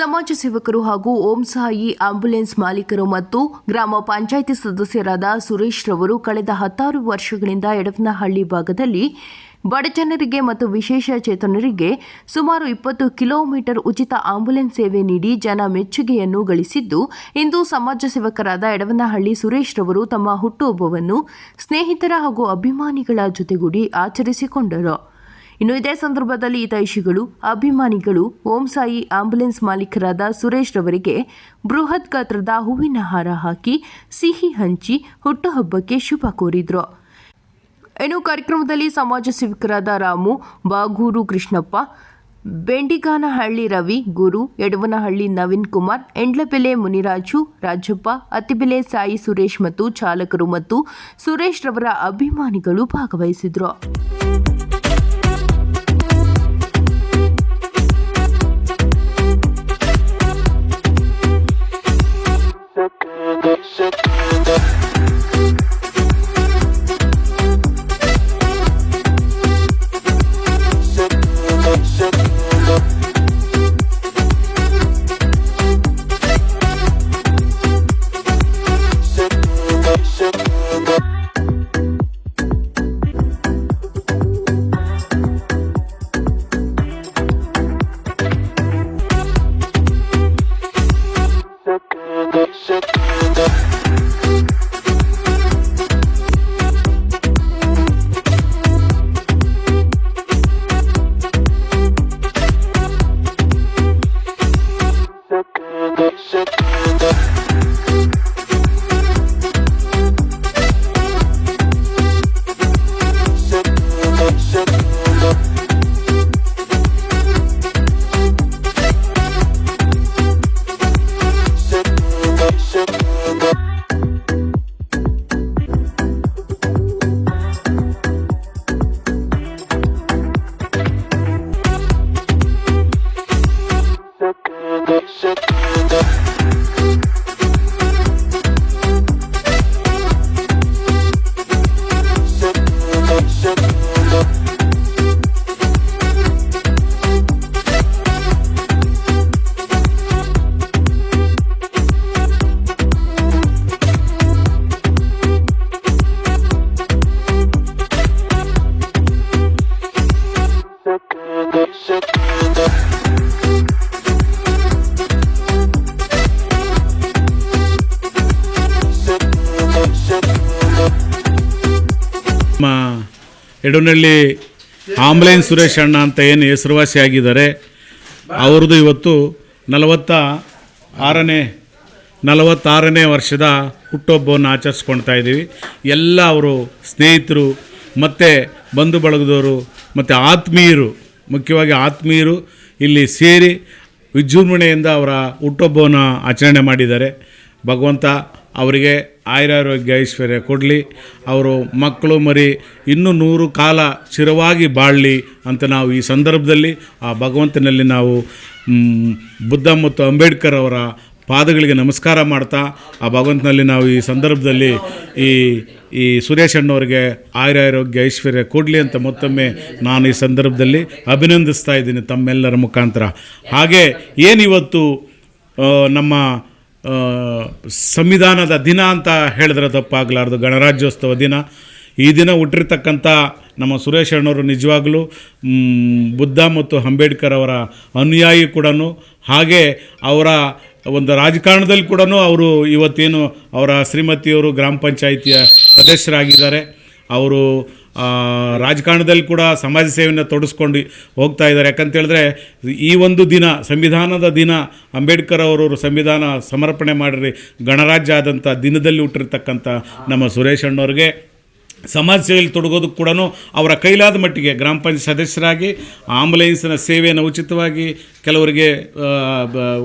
ಸಮಾಜ ಸೇವಕರು ಹಾಗೂ ಓಂ ಸಾಯಿ ಆಂಬ್ಯುಲೆನ್ಸ್ ಮಾಲೀಕರು ಮತ್ತು ಗ್ರಾಮ ಪಂಚಾಯಿತಿ ಸದಸ್ಯರಾದ ಸುರೇಶ್ ರವರು ಕಳೆದ ಹತ್ತಾರು ವರ್ಷಗಳಿಂದ ಎಡವನಹಳ್ಳಿ ಭಾಗದಲ್ಲಿ ಬಡಜನರಿಗೆ ಮತ್ತು ವಿಶೇಷ ಚೇತನರಿಗೆ ಸುಮಾರು ಇಪ್ಪತ್ತು ಕಿಲೋಮೀಟರ್ ಉಚಿತ ಆಂಬ್ಯುಲೆನ್ಸ್ ಸೇವೆ ನೀಡಿ ಜನ ಮೆಚ್ಚುಗೆಯನ್ನು ಗಳಿಸಿದ್ದು, ಇಂದು ಸಮಾಜ ಸೇವಕರಾದ ಎಡವನಹಳ್ಳಿ ಸುರೇಶ್ ರವರು ತಮ್ಮ ಹುಟ್ಟುಹಬ್ಬವನ್ನು ಸ್ನೇಹಿತರ ಹಾಗೂ ಅಭಿಮಾನಿಗಳ ಜೊತೆಗೂಡಿ ಆಚರಿಸಿಕೊಂಡರು. ಇನ್ನು ಇದೇ ಸಂದರ್ಭದಲ್ಲಿ ಹಿತೈಷಿಗಳು ಅಭಿಮಾನಿಗಳು, ಓಂ ಸಾಯಿ ಆಂಬ್ಯುಲೆನ್ಸ್ ಮಾಲೀಕರಾದ ಸುರೇಶ್ ರವರಿಗೆ ಬೃಹತ್ ಗಾತ್ರದ ಹೂವಿನ ಹಾರ ಹಾಕಿ ಸಿಹಿ ಹಂಚಿ ಹುಟ್ಟುಹಬ್ಬಕ್ಕೆ ಶುಭ ಕೋರಿದ್ರು. ಇನ್ನು ಕಾರ್ಯಕ್ರಮದಲ್ಲಿ ಸಮಾಜ ಸೇವಕರಾದ ರಾಮು, ಬಾಗೂರು ಕೃಷ್ಣಪ್ಪ, ಬೆಂಡಿಗಾನಹಳ್ಳಿ ರವಿ, ಗುರು, ಯಡವನಹಳ್ಳಿ ನವೀನ್ ಕುಮಾರ್, ಎಂಡ್ಲಬೆಲೆ ಮುನಿರಾಜು, ರಾಜಪ್ಪ, ಅತ್ತಿಬೆಲೆ ಸಾಯಿ ಸುರೇಶ್ ಮತ್ತು ಚಾಲಕರು ಮತ್ತು ಸುರೇಶ್ ರವರ ಅಭಿಮಾನಿಗಳು ಭಾಗವಹಿಸಿದ್ರು. Music ನಮ್ಮ ಎಡನಹಳ್ಳಿ ಆಂಬ್ಲೈನ್ ಸುರೇಶ್ ಅಣ್ಣ ಅಂತ ಏನು ಹೆಸರುವಾಸಿಯಾಗಿದ್ದಾರೆ ಅವ್ರದ್ದು ಇವತ್ತು ನಲವತ್ತ ಆರನೇ, ನಲವತ್ತಾರನೇ ವರ್ಷದ ಹುಟ್ಟುಹಬ್ಬವನ್ನು ಆಚರಿಸ್ಕೊಳ್ತಾ ಇದ್ದೀವಿ. ಎಲ್ಲ ಅವರು ಸ್ನೇಹಿತರು, ಮತ್ತು ಬಂಧು ಬಳಗದವರು, ಮತ್ತು ಆತ್ಮೀಯರು, ಮುಖ್ಯವಾಗಿ ಆತ್ಮೀಯರು ಇಲ್ಲಿ ಸೇರಿ ವಿಜೃಂಭಣೆಯಿಂದ ಅವರ ಹುಟ್ಟುಹಬ್ಬವನ್ನು ಆಚರಣೆ ಮಾಡಿದ್ದಾರೆ. ಭಗವಂತ ಅವರಿಗೆ ಆಯುರಾರೋಗ್ಯ ಐಶ್ವರ್ಯ ಕೊಡಲಿ. ಅವರು ಮಕ್ಕಳು ಮರಿ ಇನ್ನೂ ನೂರು ಕಾಲ ಚಿರವಾಗಿ ಬಾಳಲಿ ಅಂತ ನಾವು ಈ ಸಂದರ್ಭದಲ್ಲಿ ಆ ಭಗವಂತನಲ್ಲಿ ನಾವು ಬುದ್ಧ ಮತ್ತು ಅಂಬೇಡ್ಕರ್ ಅವರ ಪಾದಗಳಿಗೆ ನಮಸ್ಕಾರ ಮಾಡ್ತಾ, ಆ ಭಗವಂತನಲ್ಲಿ ನಾವು ಈ ಸಂದರ್ಭದಲ್ಲಿ ಈ ಈ ಸುರೇಶ್ ಅಣ್ಣವರಿಗೆ ಆಯುರಾರೋಗ್ಯ ಐಶ್ವರ್ಯ ಕೊಡಲಿ ಅಂತ ಮತ್ತೊಮ್ಮೆ ನಾನು ಈ ಸಂದರ್ಭದಲ್ಲಿ ಅಭಿನಂದಿಸ್ತಾ ಇದ್ದೀನಿ ತಮ್ಮೆಲ್ಲರ ಮುಖಾಂತರ. ಹಾಗೆ ಏನಿವತ್ತು ನಮ್ಮ ಸಂವಿಧಾನದ ದಿನ ಅಂತ ಹೇಳಿದ್ರೆ ತಪ್ಪಾಗಲಾರ್ದು, ಗಣರಾಜ್ಯೋತ್ಸವ ದಿನ. ಈ ದಿನ ಹುಟ್ಟಿರ್ತಕ್ಕಂಥ ನಮ್ಮ ಸುರೇಶ್ ಅಣ್ಣವರು ನಿಜವಾಗಲೂ ಬುದ್ಧ ಮತ್ತು ಅಂಬೇಡ್ಕರ್ ಅವರ ಅನುಯಾಯಿ ಕೂಡ ಹಾಗೆ ಅವರ ಒಂದು ರಾಜಕಾರಣದಲ್ಲಿ ಕೂಡ ಅವರು ಇವತ್ತೇನು ಅವರ ಶ್ರೀಮತಿಯವರು ಗ್ರಾಮ ಪಂಚಾಯಿತಿಯ ಸದಸ್ಯರಾಗಿದ್ದಾರೆ. ಅವರು ರಾಜಕಾರಣದಲ್ಲಿ ಕೂಡ ಸಮಾಜ ಸೇವೆಯನ್ನು ತೊಡಸ್ಕೊಂಡು ಹೋಗ್ತಾ ಇದ್ದಾರೆ. ಯಾಕಂತೇಳಿದ್ರೆ ಈ ಒಂದು ದಿನ, ಸಂವಿಧಾನದ ದಿನ, ಅಂಬೇಡ್ಕರ್ ಅವರವರು ಸಂವಿಧಾನ ಸಮರ್ಪಣೆ ಮಾಡಿರಿ, ಗಣರಾಜ್ಯ ಆದಂಥ ದಿನದಲ್ಲಿ ಹುಟ್ಟಿರ್ತಕ್ಕಂಥ ನಮ್ಮ ಸುರೇಶ್ ಅಣ್ಣವ್ರಿಗೆ. ಸಮಾಜ ಸೇವೆಯಲ್ಲಿ ತೊಡಗೋದಕ್ಕೆ ಕೂಡ ಅವರ ಕೈಲಾದ ಮಟ್ಟಿಗೆ ಗ್ರಾಮ ಪಂಚಾಯತ್ ಸದಸ್ಯರಾಗಿ, ಆಂಬುಲೆನ್ಸ್ನ ಸೇವೆಯನ್ನು ಉಚಿತವಾಗಿ ಕೆಲವರಿಗೆ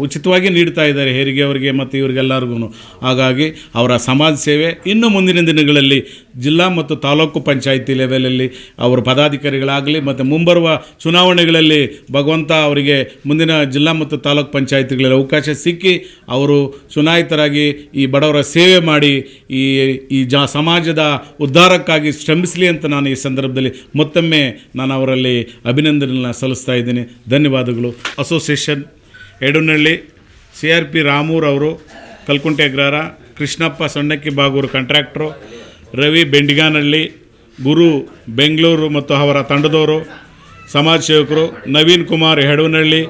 ಉಚಿತವಾಗಿ ನೀಡ್ತಾ ಇದ್ದಾರೆ ಹೆರಿಗೆಯವರಿಗೆ ಮತ್ತು ಇವರಿಗೆಲ್ಲರಿಗೂ ಹಾಗಾಗಿ ಅವರ ಸಮಾಜ ಸೇವೆ ಇನ್ನು ಮುಂದಿನ ದಿನಗಳಲ್ಲಿ ಜಿಲ್ಲಾ ಮತ್ತು ತಾಲೂಕು ಪಂಚಾಯಿತಿ ಲೆವೆಲಲ್ಲಿ ಅವರು ಪದಾಧಿಕಾರಿಗಳಾಗಲಿ ಮತ್ತು ಮುಂಬರುವ ಚುನಾವಣೆಗಳಲ್ಲಿ ಭಗವಂತ ಅವರಿಗೆ ಮುಂದಿನ ಜಿಲ್ಲಾ ಮತ್ತು ತಾಲೂಕು ಪಂಚಾಯಿತಿಗಳಲ್ಲಿ ಅವಕಾಶ ಸಿಕ್ಕಿ ಅವರು ಚುನಾಯಿತರಾಗಿ ಈ ಬಡವರ ಸೇವೆ ಮಾಡಿ ಈ ಈ ಜ, ಸಮಾಜದ ಉದ್ಧಾರಕ್ಕಾಗಿ ಶ್ರಮಿಸಲಿ ಅಂತ ನಾನು ಈ ಸಂದರ್ಭದಲ್ಲಿ ಮತ್ತೊಮ್ಮೆ ನಾನು ಅವರಲ್ಲಿ ಅಭಿನಂದನೆಯನ್ನು ಸಲ್ಲಿಸ್ತಾ ಇದ್ದೀನಿ. ಧನ್ಯವಾದಗಳು. Association Edunalli, C R P Ramur ಅವರು ಕಲ್ಕುಂಟೆ ಅಗ್ರಹಾರ, ಕೃಷ್ಣಪ್ಪ ಸಣ್ಣಕ್ಕಿ ಬಾಗೂರು ಕಾಂಟ್ರಾಕ್ಟ್ರು ರವಿ ಬೆಂಡಿಗಾನಹಳ್ಳಿ, ಗುರು ಬೆಂಗಳೂರು ಮತ್ತು ಅವರ ತಂಡದವರು, ಸಮಾಜ ಸೇವಕರು, ನವೀನ್ ಕುಮಾರ್ ಹೆಡವನಹಳ್ಳಿ,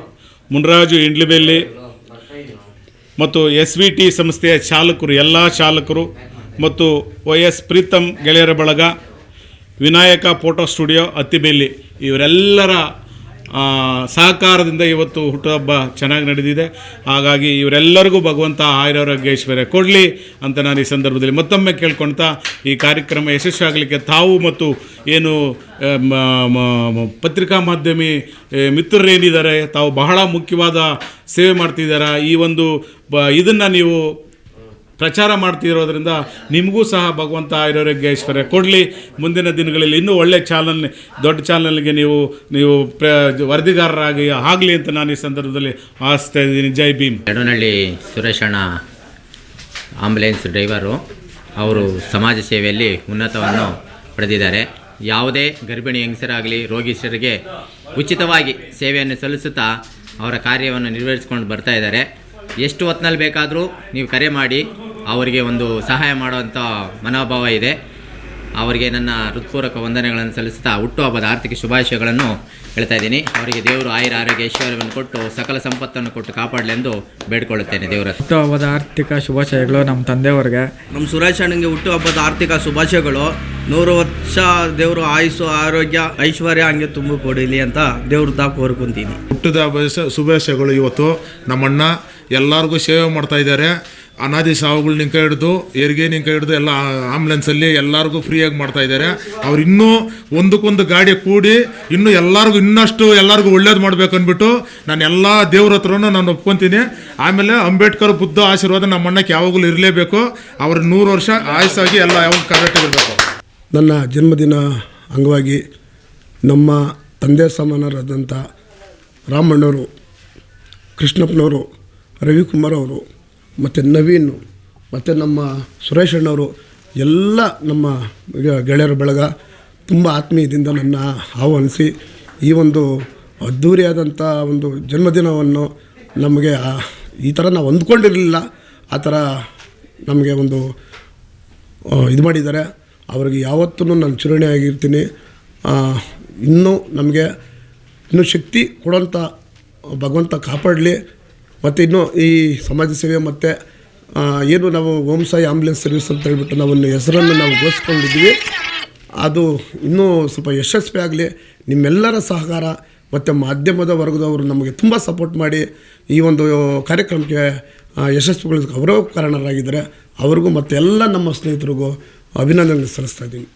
ಮುನ್ರಾಜು ಇಂಡ್ಲಿಬೆಲ್ಲಿ ಮತ್ತು ಎಸ್ ವಿ ಟಿ ಸಂಸ್ಥೆಯ ಚಾಲಕರು, ಎಲ್ಲ ಚಾಲಕರು ಮತ್ತು ವೈ ಎಸ್ ಪ್ರೀತಮ್ ಗೆಳೆಯರ ಬಳಗ, ವಿನಾಯಕ ಫೋಟೋ ಸ್ಟುಡಿಯೋ, ಅತ್ತಿಬೆಲ್ಲಿ, ಇವರೆಲ್ಲರ ಸಹಕಾರದಿಂದ ಇವತ್ತು ಹುಟ್ಟುಹಬ್ಬ ಚೆನ್ನಾಗಿ ನಡೆದಿದೆ. ಹಾಗಾಗಿ ಇವರೆಲ್ಲರಿಗೂ ಭಗವಂತ ಆಯುರಾರೋಗ್ಯ ಕೊಡಲಿ ಅಂತ ನಾನು ಈ ಸಂದರ್ಭದಲ್ಲಿ ಮತ್ತೊಮ್ಮೆ ಕೇಳ್ಕೊಳ್ತಾ, ಈ ಕಾರ್ಯಕ್ರಮ ಯಶಸ್ವಿಯಾಗಲಿಕ್ಕೆ ತಾವು ಮತ್ತು ಏನು ಪತ್ರಿಕಾ ಮಾಧ್ಯಮಿ ಮಿತ್ರರೇನಿದ್ದಾರೆ ತಾವು ಬಹಳ ಮುಖ್ಯವಾದ ಸೇವೆ ಮಾಡ್ತಿದ್ದಾರೆ, ಈ ಒಂದು, ಬ, ಇದನ್ನು ನೀವು ಪ್ರಚಾರ ಮಾಡ್ತಿರೋದ್ರಿಂದ ನಿಮಗೂ ಸಹ ಭಗವಂತ ಆಯುರೋಗ್ಯ ಐಶ್ವರ್ಯ ಕೊಡಲಿ, ಮುಂದಿನ ದಿನಗಳಲ್ಲಿ ಇನ್ನೂ ಒಳ್ಳೆ ಚಾನಲ್ ದೊಡ್ಡ ಚಾನಲ್ಗೆ ನೀವು ನೀವು ಪ್ರ, ವರದಿಗಾರರಾಗಿ ಆಗಲಿ ಅಂತ ನಾನು ಈ ಸಂದರ್ಭದಲ್ಲಿ ಆಸ್ತಾ ಇದ್ದೀನಿ. ಜೈ ಭೀಮ್. ಎಡನಹಳ್ಳಿ ಸುರೇಶ್ ಅಣ್ಣ ಆಂಬುಲೆನ್ಸ್ ಡ್ರೈವರು ಅವರು ಸಮಾಜ ಸೇವೆಯಲ್ಲಿ ಉನ್ನತವನ್ನು ಪಡೆದಿದ್ದಾರೆ. ಯಾವುದೇ ಗರ್ಭಿಣಿ ಹೆಂಗಸರಾಗಲಿ ರೋಗಿಷ್ಠರಿಗೆ ಉಚಿತವಾಗಿ ಸೇವೆಯನ್ನು ಸಲ್ಲಿಸುತ್ತಾ ಅವರ ಕಾರ್ಯವನ್ನು ನಿರ್ವಹಿಸ್ಕೊಂಡು ಬರ್ತಾ ಇದ್ದಾರೆ. ಎಷ್ಟು ಹೊತ್ತಿನಲ್ಲಿ ಬೇಕಾದರೂ ನೀವು ಕರೆ ಮಾಡಿ ಅವರಿಗೆ ಒಂದು ಸಹಾಯ ಮಾಡುವಂಥ ಮನೋಭಾವ ಇದೆ. ಅವರಿಗೆ ನನ್ನ ಹೃತ್ಪೂರ್ವಕ ವಂದನೆಗಳನ್ನು ಸಲ್ಲಿಸುತ್ತಾ ಹುಟ್ಟುಹಬ್ಬದ ಆರ್ಥಿಕ ಶುಭಾಶಯಗಳನ್ನು ಹೇಳ್ತಾ ಇದ್ದೀನಿ. ಅವರಿಗೆ ದೇವರು ಆಯುರ ಆರೋಗ್ಯ ಐಶ್ವರ್ಯವನ್ನು ಕೊಟ್ಟು ಸಕಲ ಸಂಪತ್ತನ್ನು ಕೊಟ್ಟು ಕಾಪಾಡಲೆಂದು ಬೇಡ್ಕೊಳ್ಳುತ್ತೇನೆ ದೇವರ. ಹುಟ್ಟುಹಬ್ಬದ ಆರ್ಥಿಕ ಶುಭಾಶಯಗಳು ನಮ್ಮ ತಂದೆಯವ್ರಿಗೆ. ನಮ್ಮ ಸುರೇಶ್ ಅಣ್ಣಂಗೆ ಹುಟ್ಟುಹಬ್ಬದ ಆರ್ಥಿಕ ಶುಭಾಶಯಗಳು. ನೂರು ವರ್ಷ ದೇವರು ಆಯುಸ್ಸು ಆರೋಗ್ಯ ಐಶ್ವರ್ಯ ಹಂಗೆ ತುಂಬಿ ಕೊಡಲಿ ಅಂತ ದೇವ್ರ ತಾ ಕೋರ್ಕೊಂತೀನಿ. ಹುಟ್ಟಿದ ಹಬ್ಬದ ಶುಭಾಶಯಗಳು ಇವತ್ತು ನಮ್ಮಣ್ಣ ಎಲ್ಲರಿಗೂ ಸೇವೆ ಮಾಡ್ತಾ ಇದ್ದಾರೆ. ಅನಾದಿ ಸಾವುಗಳು ನಿಂಕ ಹಿಡಿದು ಹೆರಿಗೆ ನಿಂಕ ಹಿಡಿದು ಎಲ್ಲ ಆಂಬುಲೆನ್ಸಲ್ಲಿ ಎಲ್ಲರಿಗೂ ಫ್ರೀಯಾಗಿ ಮಾಡ್ತಾ ಇದ್ದಾರೆ ಅವ್ರು ಇನ್ನೂ ಒಂದಕ್ಕೊಂದು ಗಾಡಿ ಕೂಡಿ ಇನ್ನೂ ಎಲ್ಲರಿಗೂ ಇನ್ನಷ್ಟು ಎಲ್ಲರಿಗೂ ಒಳ್ಳೇದು ಮಾಡ್ಬೇಕು ಅಂದ್ಬಿಟ್ಟು ನಾನು ಎಲ್ಲ ದೇವ್ರ ಹತ್ರನೂ ನಾನು ಒಪ್ಕೊತೀನಿ. ಆಮೇಲೆ ಅಂಬೇಡ್ಕರ್ ಬುದ್ಧ ಆಶೀರ್ವಾದ ನಮ್ಮ ಅಣ್ಣಕ್ಕೆ ಯಾವಾಗಲೂ ಇರಲೇಬೇಕು. ಅವ್ರ ನೂರು ವರ್ಷ ಆಯಸ್ಸಾಗಿ ಎಲ್ಲ ಯಾವಾಗ ಇರಬೇಕು. ನನ್ನ ಜನ್ಮದಿನ ಅಂಗವಾಗಿ ನಮ್ಮ ತಂದೆ ಸಮಾನರಾದಂಥ ರಾಮಣ್ಣವರು, ಕೃಷ್ಣಪ್ಪನವರು, ರವಿಕುಮಾರ್ ಅವರು ಮತ್ತು ನವೀನ್, ಮತ್ತು ನಮ್ಮ ಸುರೇಶ್ ಅಣ್ಣವರು, ಎಲ್ಲ ನಮ್ಮ ಗೆಳೆಯರ ಬಳಗ ತುಂಬ ಆತ್ಮೀಯದಿಂದ ನನ್ನ ಆಹ್ವಾನಿಸಿ ಈ ಒಂದು ಅದ್ಧೂರಿಯಾದಂಥ ಒಂದು ಜನ್ಮದಿನವನ್ನು ನಮಗೆ ಈ ಥರ ನಾವು ಹೊಂದ್ಕೊಂಡಿರಲಿಲ್ಲ. ಆ ಥರ ನಮಗೆ ಒಂದು ಇದು ಮಾಡಿದ್ದಾರೆ. ಅವ್ರಿಗೆ ಯಾವತ್ತೂ ನಾನು ಚುರಣೆಯಾಗಿರ್ತೀನಿ ಇನ್ನೂ ನಮಗೆ ಇನ್ನೂ ಶಕ್ತಿ ಕೊಡೋಂಥ ಭಗವಂತ ಕಾಪಾಡಲಿ. ಮತ್ತು ಇನ್ನೂ ಈ ಸಮಾಜ ಸೇವೆ ಮತ್ತು ಏನು ನಾವು ಓಂ ಸಾಯಿ ಆಂಬ್ಯುಲೆನ್ಸ್ ಸರ್ವಿಸ್ ಅಂತ ಹೇಳ್ಬಿಟ್ಟು ನಾವೊಂದು ಹೆಸರನ್ನು ನಾವು ಘೋಷಿಸ್ಕೊಂಡಿದ್ದೀವಿ. ಅದು ಇನ್ನೂ ಸ್ವಲ್ಪ ಯಶಸ್ವಿ ಆಗಲಿ. ನಿಮ್ಮೆಲ್ಲರ ಸಹಕಾರ ಮತ್ತು ಮಾಧ್ಯಮದ ವರ್ಗದವರು ನಮಗೆ ತುಂಬ ಸಪೋರ್ಟ್ ಮಾಡಿ ಈ ಒಂದು ಕಾರ್ಯಕ್ರಮಕ್ಕೆ ಯಶಸ್ವಿಗೊಳಿಸೋಕೆ ಅವರೂ ಕಾರಣರಾಗಿದ್ದಾರೆ ಅವ್ರಿಗೂ ಮತ್ತು ಎಲ್ಲ ನಮ್ಮ ಸ್ನೇಹಿತರಿಗೂ ಅಭಿನಂದನೆ ಸಲ್ಲಿಸ್ತಾ ಇದ್ದೀನಿ.